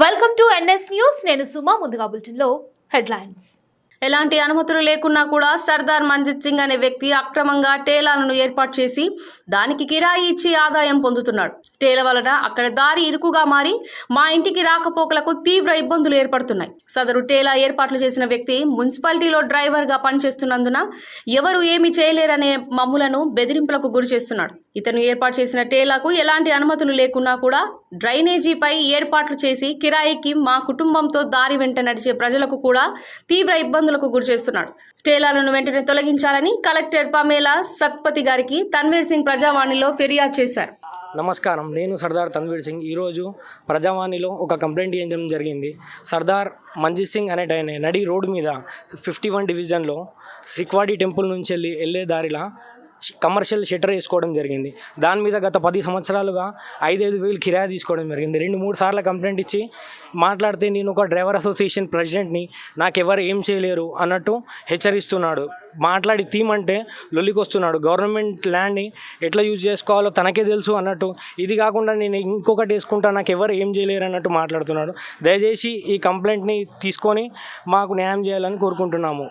Welcome to NS news నేను సుమా ముందుగా బులెటిన్లో హెడ్లైన్స్. ఎలాంటి అనుమతులు లేకున్నా కూడా సర్దార్ మంజిత్ సింగ్ అనే వ్యక్తి అక్రమంగా టేలాలను ఏర్పాటు చేసి దానికి కిరాయి ఇచ్చి ఆదాయం పొందుతున్నాడు. టేల వలన అక్కడ దారి ఇరుకుగా మారి మా ఇంటికి రాకపోకలకు తీవ్ర ఇబ్బందులు ఏర్పడుతున్నాయి. సదరు టేలా ఏర్పాట్లు చేసిన వ్యక్తి మున్సిపాలిటీలో డ్రైవర్గా పనిచేస్తున్నందున ఎవరు ఏమీ చేయలేరనే మమ్ములను బెదిరింపులకు గురి చేస్తున్నాడు ఇతను ఏర్పాటు చేసిన టేలాకు ఎలాంటి అనుమతులు లేకున్నా కూడా డ్రైనేజీపై ఏర్పాట్లు చేసి కిరాయికి మా కుటుంబంతో దారి వెంట నడిచే ప్రజలకు కూడా తీవ్ర ఇబ్బందులకు గురిచేస్తున్నాడు టేలాలను వెంటనే తొలగించాలని కలెక్టర్ పమేలా సత్పతి గారికి తన్వీర్ సింగ్ ప్రజావాణిలో ఫిర్యాదు చేశారు. నమస్కారం. నేను సర్దార్ తన్వీర్ సింగ్. ఈరోజు ప్రజావాణిలో ఒక కంప్లైంట్ ఇవ్వడం జరిగింది. సర్దార్ మంజీత్ సింగ్ అనే డైనే నడి రోడ్డు మీద ఫిఫ్టీ వన్ డివిజన్లో సిక్వాడి టెంపుల్ నుంచి వెళ్ళి వెళ్ళే దారిలా కమర్షియల్ షట్టర్ వేసుకోవడం జరిగింది. దాని మీద గత పది సంవత్సరాలుగా ఐదైదు వేలు కిరాయి తీసుకోవడం జరిగింది. రెండు మూడు సార్లు కంప్లైంట్ ఇచ్చి మాట్లాడితే నేను ఒక డ్రైవర్ అసోసియేషన్ ప్రెసిడెంట్ని నాకెవరు ఏం చేయలేరు అన్నట్టు హెచ్చరిస్తున్నాడు. మాట్లాడి తీమంటే లొల్లికొస్తున్నాడు. గవర్నమెంట్ ల్యాండ్ని ఎట్లా యూజ్ చేసుకోవాలో తనకే తెలుసు అన్నట్టు. ఇది కాకుండా నేను ఇంకొకటి వేసుకుంటా నాకు ఎవరు ఏం చేయలేరు అన్నట్టు మాట్లాడుతున్నాడు. దయచేసి ఈ కంప్లైంట్ని తీసుకొని మాకు న్యాయం చేయాలని కోరుకుంటున్నాము.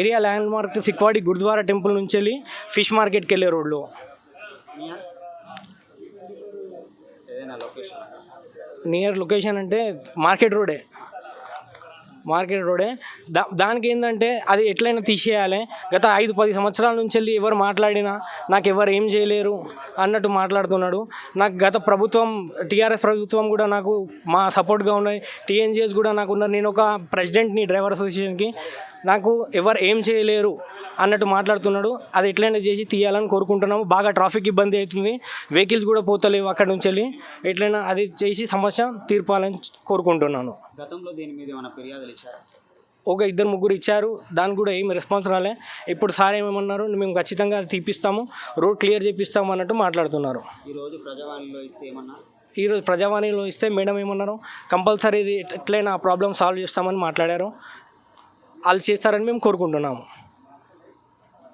ఏరియా ల్యాండ్ మార్క్ సిక్వాడి గురుద్వారా టెంపుల్ నుంచి వెళ్ళి ఫిష్ మార్కెట్కి వెళ్ళే రోడ్లో. నియర్ ఏదైనా లొకేషన్ నియర్ లొకేషన్ అంటే మార్కెట్ రోడే. మార్కెట్ రోడే. దా దానికి ఏంటంటే అది ఎట్లయినా తీసేయాలి. గత ఐదు పది సంవత్సరాల నుంచి వెళ్ళి ఎవరు మాట్లాడినా నాకు ఎవరు ఏం చేయలేరు అన్నట్టు మాట్లాడుతున్నాడు. నాకు గత ప్రభుత్వం టీఆర్ఎస్ ప్రభుత్వం కూడా నాకు మా సపోర్ట్గా ఉన్నాయి. టీఎన్జిఎస్ కూడా నాకు ఉన్నారు. నేను ఒక ప్రెసిడెంట్ని డ్రైవర్ అసోసియేషన్కి నాకు ఎవరు ఏం చేయలేరు అన్నట్టు మాట్లాడుతున్నాడు. అది ఎట్లయినా చేసి తీయాలని కోరుకుంటున్నాము. బాగా ట్రాఫిక్ ఇబ్బంది అవుతుంది. వెహికల్స్ కూడా పోతలేవు అక్కడ నుంచి వెళ్ళి. ఎట్లయినా అది చేసి సమస్య తీర్పాలని కోరుకుంటున్నాను. గతంలో దీని మీద ఏమైనా ఫిర్యాదులు ఇచ్చారా? ఒక ఇద్దరు ముగ్గురు ఇచ్చారు. దానికి కూడా ఏమి రెస్పాన్స్ రాలే. ఇప్పుడు సార్ ఏమన్నారు? మేము ఖచ్చితంగా తీపిస్తాము. రోడ్ క్లియర్ చేపిస్తాము అన్నట్టు మాట్లాడుతున్నారు. ఈరోజు ప్రజావాణిలో ఇస్తే ఏమన్నా? ఈరోజు ప్రజావాణిలో ఇస్తే మేడం ఏమన్నారు? కంపల్సరీ ఇది ఎట్లయినా ఆ ప్రాబ్లమ్ సాల్వ్ చేస్తామని మాట్లాడారు. వాళ్ళు చేస్తారని మేము కోరుకుంటున్నాము.